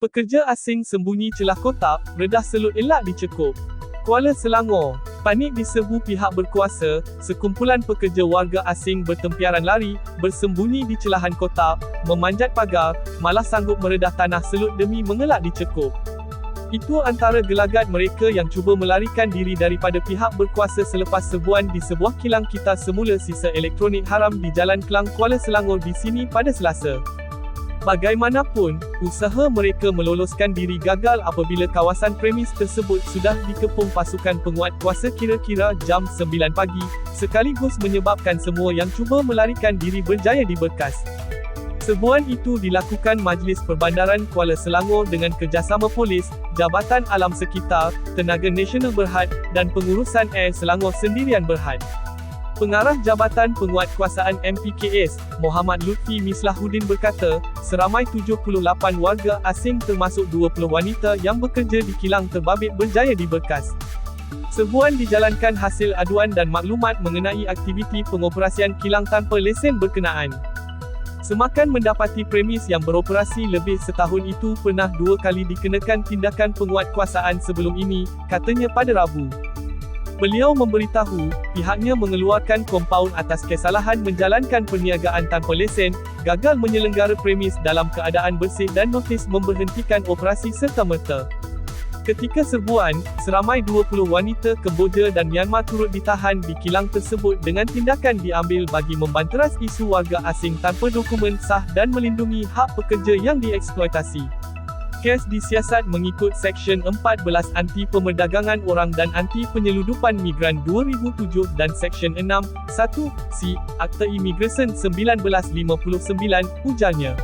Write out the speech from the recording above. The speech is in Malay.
Pekerja asing sembunyi celah kotak, redah selut elak dicekup. Kuala Selangor, panik diserbu pihak berkuasa, sekumpulan pekerja warga asing bertempiaran lari, bersembunyi di celahan kotak, memanjat pagar, malah sanggup meredah tanah selut demi mengelak dicekup. Itu antara gelagat mereka yang cuba melarikan diri daripada pihak berkuasa selepas serbuan di sebuah kilang kita semula sisa elektronik haram di Jalan Kelang Kuala Selangor di sini pada Selasa. Bagaimanapun, usaha mereka meloloskan diri gagal apabila kawasan premis tersebut sudah dikepung pasukan penguat kuasa kira-kira jam 9 pagi, sekaligus menyebabkan semua yang cuba melarikan diri berjaya diberkas. Serbuan itu dilakukan Majlis Perbandaran Kuala Selangor dengan kerjasama polis, Jabatan Alam Sekitar, Tenaga Nasional Berhad, dan Pengurusan Air Selangor Sendirian Berhad. Pengarah Jabatan Penguatkuasaan MPKS, Muhammad Lutfi Mislahuddin berkata, seramai 78 warga asing termasuk 20 wanita yang bekerja di kilang terbabit berjaya diberkas. Serbuan dijalankan hasil aduan dan maklumat mengenai aktiviti pengoperasian kilang tanpa lesen berkenaan. Semakan mendapati premis yang beroperasi lebih setahun itu pernah dua kali dikenakan tindakan penguatkuasaan sebelum ini, katanya pada Rabu. Beliau memberitahu, pihaknya mengeluarkan kompaun atas kesalahan menjalankan perniagaan tanpa lesen, gagal menyelenggara premis dalam keadaan bersih dan notis memberhentikan operasi serta-merta. Ketika serbuan, seramai 20 wanita Kemboja dan Myanmar turut ditahan di kilang tersebut dengan tindakan diambil bagi membanteras isu warga asing tanpa dokumen sah dan melindungi hak pekerja yang dieksploitasi. Kes disiasat mengikut Seksyen 14 Anti Pemerdagangan Orang dan Anti Penyeludupan Migran 2007 dan Seksyen 6, 1, C, Akta Imigresen 1959, ujarnya.